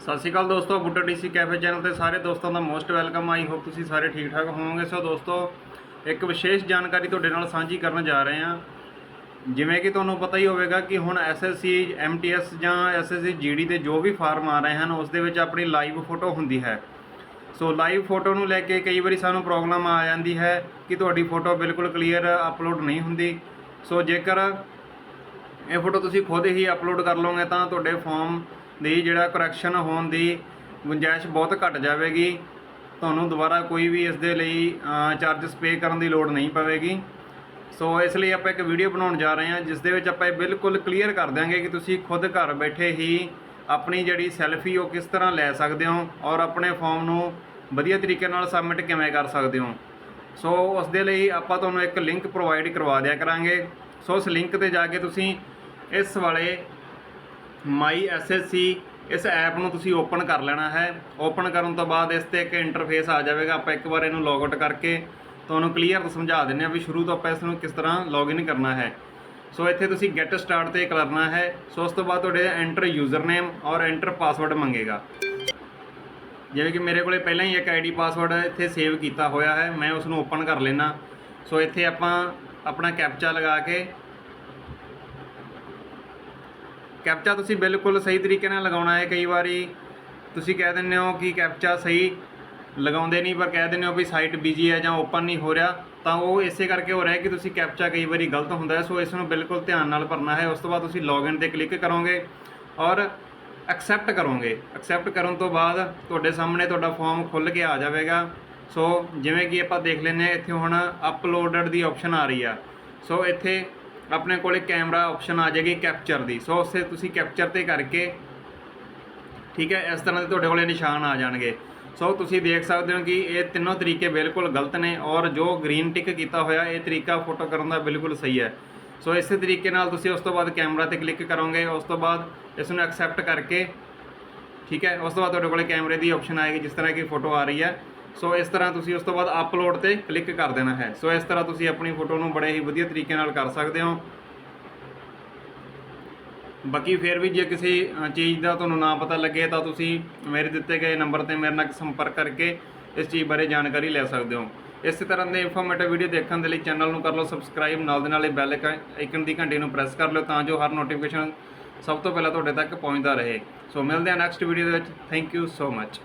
ਸਤਿ ਸ਼੍ਰੀ ਅਕਾਲ ਦੋਸਤੋ ਬੁੱਟਾ DC cafe channel ਤੇ ਸਾਰੇ ਦੋਸਤਾਂ ਦਾ ਮੋਸਟ ਵੈਲਕਮ। ਆਈ ਹੋਪ ਤੁਸੀਂ ਸਾਰੇ ਠੀਕ ਠਾਕ ਹੋਵੋਗੇ। ਸੋ ਦੋਸਤੋ, ਇੱਕ ਵਿਸ਼ੇਸ਼ ਜਾਣਕਾਰੀ ਤੁਹਾਡੇ ਨਾਲ ਸਾਂਝੀ ਕਰਨ ਜਾ ਰਹੇ ਹਾਂ। ਜਿਵੇਂ ਕਿ ਤੁਹਾਨੂੰ ਪਤਾ ਹੀ ਹੋਵੇਗਾ ਕਿ ਹੁਣ ਐਸਐਸਸੀ ਐਮਟੀਐਸ ਜਾਂ ਐਸਐਸਸੀ ਜੀਡੀ ਦੇ ਜੋ ਵੀ ਫਾਰਮ ਆ ਰਹੇ ਹਨ, ਉਸ ਦੇ ਵਿੱਚ ਆਪਣੀ ਲਾਈਵ ਫੋਟੋ ਹੁੰਦੀ ਹੈ। ਸੋ ਲਾਈਵ ਫੋਟੋ ਨੂੰ ਲੈ ਕੇ ਕਈ ਵਾਰੀ ਸਾਨੂੰ ਪ੍ਰੋਬਲਮ ਆ ਜਾਂਦੀ ਹੈ ਕਿ ਤੁਹਾਡੀ ਫੋਟੋ ਬਿਲਕੁਲ ਕਲੀਅਰ ਅਪਲੋਡ ਨਹੀਂ ਹੁੰਦੀ। ਸੋ ਜੇਕਰ ਇਹ ਫੋਟੋ ਤੁਸੀਂ ਖੁਦ ਹੀ ਅਪਲੋਡ ਕਰ ਲਓਗੇ ਤਾਂ ਤੁਹਾਡੇ ਫਾਰਮ ਦੀ ਜਿਹੜਾ ਕਰੈਕਸ਼ਨ ਹੋਣ ਦੀ ਗੁੰਜਾਇਸ਼ ਬਹੁਤ ਘਟ ਜਾਵੇਗੀ। ਤੁਹਾਨੂੰ ਦੁਬਾਰਾ ਕੋਈ ਵੀ ਇਸ ਦੇ ਲਈ ਚਾਰजेस ਪੇ ਕਰਨ ਦੀ ਲੋੜ ਨਹੀਂ ਪਵੇਗੀ। ਸੋ ਇਸ ਲਈ ਆਪਾਂ ਇੱਕ ਵੀਡੀਓ ਬਣਾਉਣ ਜਾ ਰਹੇ ਹਾਂ, ਜਿਸ ਦੇ ਵਿੱਚ ਆਪਾਂ ਇਹ ਬਿਲਕੁਲ ਕਲੀਅਰ ਕਰ ਦਿਆਂਗੇ ਕਿ ਤੁਸੀਂ ਖੁਦ ਘਰ ਬੈਠੇ ਹੀ ਆਪਣੀ ਜਿਹੜੀ ਸੈਲਫੀ ਉਹ ਕਿਸ ਤਰ੍ਹਾਂ ਲੈ ਸਕਦੇ ਹੋ ਔਰ ਆਪਣੇ ਫਾਰਮ ਨੂੰ ਵਧੀਆ ਤਰੀਕੇ ਨਾਲ ਸਬਮਿਟ ਕਿਵੇਂ ਕਰ ਸਕਦੇ ਹੋ। ਸੋ ਉਸ ਦੇ ਲਈ ਆਪਾਂ ਤੁਹਾਨੂੰ ਇੱਕ ਲਿੰਕ ਪ੍ਰੋਵਾਈਡ ਕਰਵਾ ਦਿਆ ਕਰਾਂਗੇ। ਸੋ ਉਸ ਲਿੰਕ ਤੇ ਜਾ ਕੇ ਤੁਸੀਂ ਇਸ ਵਾਲੇ ਮਾਈ ਐਸਐਸਸੀ ਇਸ ਐਪ ਨੂੰ ਤੁਸੀਂ ਓਪਨ ਕਰ ਲੈਣਾ ਹੈ। ਓਪਨ ਕਰਨ ਤੋਂ ਬਾਅਦ ਇਸ ਤੇ ਇੱਕ ਇੰਟਰਫੇਸ ਆ ਜਾਵੇਗਾ। ਆਪਾਂ ਇੱਕ ਵਾਰ ਇਹਨੂੰ ਲੌਗ ਆਊਟ ਕਰਕੇ ਤੁਹਾਨੂੰ ਕਲੀਅਰ ਸਮਝਾ ਦਿੰਦੇ ਹਾਂ ਵੀ ਸ਼ੁਰੂ ਤੋਂ ਆਪਾਂ ਇਸ ਨੂੰ ਕਿਸ ਤਰ੍ਹਾਂ ਲੌਗਇਨ ਕਰਨਾ ਹੈ। ਸੋ ਇੱਥੇ ਤੁਸੀਂ ਗੈਟ ਸਟਾਰਟ ਤੇ ਕਰਨਾ ਹੈ। ਸੋ ਉਸ ਤੋਂ ਬਾਅਦ ਤੁਹਾਡੇ ਐਂਟਰ ਯੂਜ਼ਰ ਨੇਮ ਔਰ ਐਂਟਰ ਪਾਸਵਰਡ ਮੰਗੇਗਾ। ਜਿਵੇਂ ਕਿ ਮੇਰੇ ਕੋਲੇ ਪਹਿਲਾਂ ਹੀ ਇੱਕ ਆਈਡੀ ਪਾਸਵਰਡ ਇੱਥੇ ਸੇਵ ਕੀਤਾ ਹੋਇਆ ਹੈ। ਮੈਂ ਉਸ ਨੂੰ ਓਪਨ ਕਰ ਲੈਣਾ ਸੋ ਇੱਥੇ ਆਪਾਂ ਆਪਣਾ ਕੈਪਚਾ ਲਗਾ ਕੇ ਕੈਪਚਾ ਤੁਸੀਂ ਬਿਲਕੁਲ ਸਹੀ ਤਰੀਕੇ ਨਾਲ ਲਗਾਉਣਾ ਹੈ, ਕਈ ਵਾਰੀ ਤੁਸੀਂ ਕਹਿ ਦਿੰਦੇ ਹੋ ਕਿ ਕੈਪਚਾ ਸਹੀ ਲਗਾਉਂਦੇ ਨਹੀਂ, ਪਰ ਕਹਿ ਦਿੰਦੇ ਹੋ ਵੀ ਸਾਈਟ ਬਿਜ਼ੀ ਹੈ ਜਾਂ ਓਪਨ ਨਹੀਂ ਹੋ ਰਿਹਾ, ਤਾਂ ਉਹ ਇਸੇ ਕਰਕੇ ਹੋ ਰਿਹਾ ਕਿ ਤੁਸੀਂ ਕੈਪਚਾ ਕਈ ਵਾਰੀ ਗਲਤ ਹੁੰਦਾ ਹੈ, ਸੋ ਇਸ ਨੂੰ ਬਿਲਕੁਲ ਧਿਆਨ ਨਾਲ ਭਰਨਾ ਹੈ। ਉਸ ਤੋਂ ਬਾਅਦ ਤੁਸੀਂ ਲੌਗਇਨ ਤੇ ਕਲਿੱਕ ਕਰੋਗੇ ਔਰ ਐਕਸੈਪਟ ਕਰੋਗੇ। ਐਕਸੈਪਟ ਕਰਨ ਤੋਂ ਬਾਅਦ ਤੁਹਾਡੇ ਸਾਹਮਣੇ ਤੁਹਾਡਾ ਫਾਰਮ ਖੁੱਲ ਕੇ ਆ ਜਾਵੇਗਾ। ਸੋ ਜਿਵੇਂ ਕਿ ਆਪਾਂ ਦੇਖ ਲੈਂਦੇ ਹਾਂ, ਇੱਥੇ ਹੁਣ ਅਪਲੋਡਡ ਦੀ ਆਪਸ਼ਨ ਆ ਰਹੀ ਆ। ਸੋ ਇੱਥੇ ਆਪਣੇ ਕੋਲੇ ਕੈਮਰਾ ਆਪਸ਼ਨ ਆ ਜਾਏਗੀ ਕੈਪਚਰ ਦੀ। ਸੋ ਉਸੇ ਤੁਸੀਂ ਕੈਪਚਰ ਤੇ ਕਰਕੇ, ਠੀਕ ਹੈ, ਇਸ ਤਰ੍ਹਾਂ ਦੇ ਤੁਹਾਡੇ ਕੋਲੇ ਨਿਸ਼ਾਨ ਆ ਜਾਣਗੇ। ਸੋ ਤੁਸੀਂ ਦੇਖ ਸਕਦੇ ਹੋ ਕਿ ਇਹ ਤਿੰਨੋਂ ਤਰੀਕੇ ਬਿਲਕੁਲ ਗਲਤ ਨੇ ਔਰ ਜੋ ਗ੍ਰੀਨ ਟਿਕ ਕੀਤਾ ਹੋਇਆ, ਇਹ ਤਰੀਕਾ ਫੋਟੋ ਕਰਨ ਦਾ ਬਿਲਕੁਲ ਸਹੀ ਹੈ। ਸੋ ਇਸੇ ਤਰੀਕੇ ਨਾਲ ਤੁਸੀਂ ਉਸ ਤੋਂ ਬਾਅਦ ਕੈਮਰਾ ਤੇ ਕਲਿੱਕ ਕਰੋਗੇ, ਉਸ ਤੋਂ ਬਾਅਦ ਇਸ ਨੂੰ ਐਕਸੈਪਟ ਕਰਕੇ, ਠੀਕ ਹੈ, ਉਸ ਤੋਂ ਬਾਅਦ ਤੁਹਾਡੇ ਕੋਲੇ ਕੈਮਰੇ ਦੀ ਆਪਸ਼ਨ ਆਏਗੀ, ਜਿਸ ਤਰ੍ਹਾਂ ਕਿ ਫੋਟੋ ਆ ਰਹੀ ਹੈ। ਸੋ ਇਸ ਤਰ੍ਹਾਂ ਤੁਸੀਂ ਉਸ ਤੋਂ ਬਾਅਦ ਅਪਲੋਡ ਤੇ ਕਲਿੱਕ ਕਰ ਦੇਣਾ ਹੈ। ਸੋ ਇਸ ਤਰ੍ਹਾਂ ਤੁਸੀਂ ਆਪਣੀ ਫੋਟੋ ਨੂੰ ਬੜੇ ਹੀ ਵਧੀਆ ਤਰੀਕੇ ਨਾਲ ਕਰ ਸਕਦੇ ਹੋ। ਬਾਕੀ ਫਿਰ ਵੀ ਜੇ ਕਿਸੇ ਚੀਜ਼ ਦਾ ਤੁਹਾਨੂੰ ਨਾ ਪਤਾ ਲੱਗੇ ਤਾਂ ਤੁਸੀਂ ਮੇਰੇ ਦਿੱਤੇ ਗਏ ਨੰਬਰ ਤੇ ਮੇਰੇ ਨਾਲ ਸੰਪਰਕ ਕਰਕੇ ਇਸ ਚੀਜ਼ ਬਾਰੇ ਜਾਣਕਾਰੀ ਲੈ ਸਕਦੇ ਹੋ। ਇਸੇ ਤਰ੍ਹਾਂ ਦੇ ਇਨਫੋਰਮੇਟਿਵ ਵੀਡੀਓ ਦੇਖਣ ਦੇ ਲਈ ਚੈਨਲ ਨੂੰ ਕਰ ਲਓ ਸਬਸਕ੍ਰਾਈਬ ਨਾਲ ਦੇ ਨਾਲ ਇਹ ਬੈਲ ਆਈਕਨ ਦੀ ਘੰਟੀ ਨੂੰ ਪ੍ਰੈਸ ਕਰ ਲਓ ਤਾਂ ਜੋ ਹਰ ਨੋਟੀਫਿਕੇਸ਼ਨ ਸਭ ਤੋਂ ਪਹਿਲਾਂ ਤੁਹਾਡੇ ਤੱਕ ਪਹੁੰਚਦਾ ਰਹੇ। ਸੋ ਮਿਲਦੇ ਹਾਂ ਨੈਕਸਟ ਵੀਡੀਓ ਦੇ ਵਿੱਚ। Thank you so much